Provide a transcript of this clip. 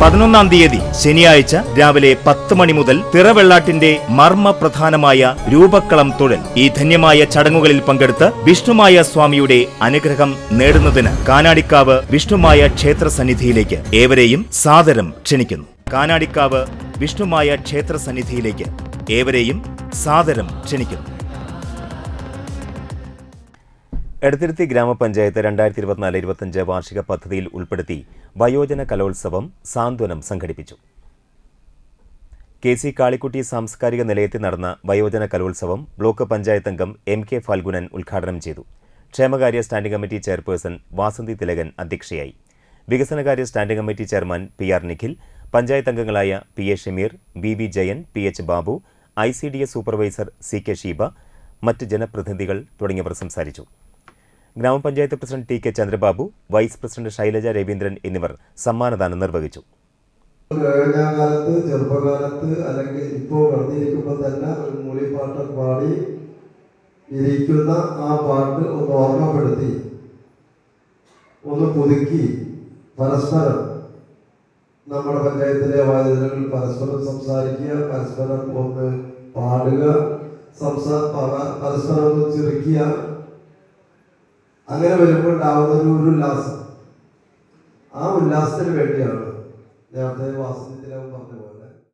പതിനൊന്നാം തീയതി ശനിയാഴ്ച രാവിലെ പത്ത് മണി മുതൽ തിറവെള്ളാട്ടിന്റെ മർമ്മ പ്രധാനമായ രൂപക്കളം തൊഴൽ ഈ ധന്യമായ ചടങ്ങുകളിൽ പങ്കെടുത്ത് വിഷ്ണുമായ സ്വാമിയുടെ അനുഗ്രഹം നേടുന്നതിന് കാനാടിക്കാവ് വിഷ്ണുമായ ക്ഷേത്ര സന്നിധിയിലേക്ക് ഏവരെയും സാദരം ക്ഷണിക്കുന്നു. കാനാടിക്കാവ് വിഷ്ണുമായ ക്ഷേത്ര സന്നിധിയിലേക്ക് ഏവരെയും സാദരം ക്ഷണിക്കുന്നു. എടത്തിരുത്തി ഗ്രാമപഞ്ചായത്ത് രണ്ടായിരത്തി ഇരുപത്തിനാല് ഇരുപത്തഞ്ച് വാർഷിക പദ്ധതിയിൽ ഉൾപ്പെടുത്തി വയോജന കലോത്സവം സാന്ത്വനം സംഘടിപ്പിച്ചു. കെ സി കാളിക്കുട്ടി സാംസ്കാരിക നിലയത്തിൽ നടന്ന വയോജന കലോത്സവം ബ്ലോക്ക് പഞ്ചായത്ത് അംഗം എം കെ ഫാൽഗുനൻ ഉദ്ഘാടനം ചെയ്തു. ക്ഷേമകാര്യ standing committee chairperson Vasanthi Thilakan അധ്യക്ഷയായി. വികസനകാര്യ standing committee chairman P R Nikhil panchayat അംഗങ്ങളായ P A Shameer B V Jayan P H Babu I C D S supervisor C K Sheeba മറ്റ് ജനപ്രതിനിധികൾ തുടങ്ങിയവർ സംസാരിച്ചു. ഗ്രാമപഞ്ചായത്ത് president T K Chandrababu vice president Shailaja Raveendran എന്നിവർ സമ്മാനദാനം നിർവഹിച്ചു. കഴിഞ്ഞ കാലത്ത് ചെറുപ്പകാലത്ത് അല്ലെങ്കിൽ ഇപ്പോൾ വെറുതെയിരിക്കുമ്പോൾ തന്നെ ഒരു മൂളിപ്പാട്ട് പാടി ഇരിക്കുന്ന ആ പാട്ട് ഒന്ന് ഓർമ്മപ്പെടുത്തി. ഒന്ന് പുതുക്കി പരസ്പരം നമ്മുടെ പഞ്ചായത്തിലെ വായുതലകൾ പരസ്പരം സംസാരിക്കുക പരസ്പരം ഒന്ന് പാടുക സംസാ പരസ്പരം ഒന്ന് ചിരിക്കുക അങ്ങനെ വരുമ്പോൾ ഉണ്ടാവുന്ന ഒരു ഉല്ലാസം. ആ ഉല്ലാസത്തിന് വേണ്ടിയാണ് നേരത്തെ വാസന്തിത്തിലും പറഞ്ഞ പോയത്